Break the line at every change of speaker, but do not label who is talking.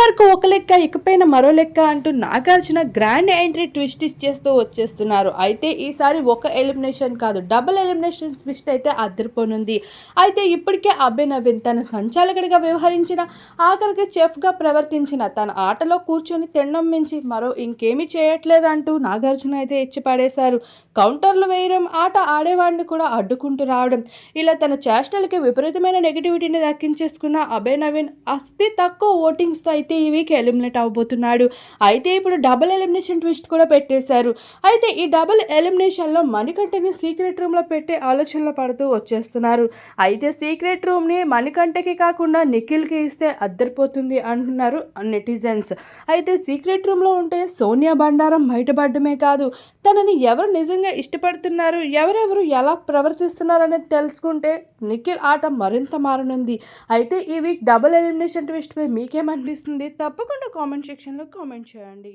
వరకు ఒక లెక్క ఇకపైన మరో లెక్క అంటూ నాగార్జున గ్రాండ్ ఎంట్రీ ట్విస్ట్ ఇచ్చేస్తూ వచ్చేస్తున్నారు. అయితే ఈసారి ఒక ఎలిమినేషన్ కాదు డబుల్ ఎలిమినేషన్ ట్విస్ట్ అయితే అద్దరిపోనుంది. అయితే ఇప్పటికే అభయ్ నవీన్ తన సంచాలకుడిగా వ్యవహరించిన ఆఖరికి చెఫ్గా ప్రవర్తించిన తన ఆటలో కూర్చొని తిండం మించి మరో ఇంకేమీ చేయట్లేదంటూ నాగార్జున అయితే ఇచ్చి పడేశారు కౌంటర్లు వేయడం ఆట ఆడేవాడిని కూడా అడ్డుకుంటూ రావడం ఇలా తన చేష్టలకి విపరీతమైన నెగిటివిటీని దక్కించేసుకున్న అభయ్ నవీన్ అస్తి తక్కువ ఓటింగ్స్తో అయితే ఈ వీక్ ఎలిమినేట్ అవబోతున్నాడు. అయితే ఇప్పుడు డబుల్ ఎలిమినేషన్ ట్విస్ట్ కూడా పెట్టేశారు. అయితే ఈ డబుల్ ఎలిమినేషన్లో మణికంఠని సీక్రెట్ రూమ్లో పెట్టే ఆలోచనలో పడుతూ వచ్చేస్తున్నారు. అయితే సీక్రెట్ రూమ్ని మణికంఠకి కాకుండా నిఖిల్కి ఇస్తే అద్దరిపోతుంది అంటున్నారు నెటిజన్స్. అయితే సీక్రెట్ రూమ్లో ఉంటే సోనియా బండారం బయటపడమే కాదు. తనని ఎవరు నిజంగా ఇష్టపడుతున్నారు? ఎవరెవరు ఎలా ప్రవర్తిస్తున్నారు అనేది తెలుసుకుంటే నిఖిల్ ఆట మరింత మారనుంది. అయితే ఈ వీక్ డబుల్ ఎలిమినేషన్ ట్విస్ట్ పై మీకేమనిపిస్తుంది తప్పకుండా కామెంట్ సెక్షన్లో కామెంట్ చేయండి.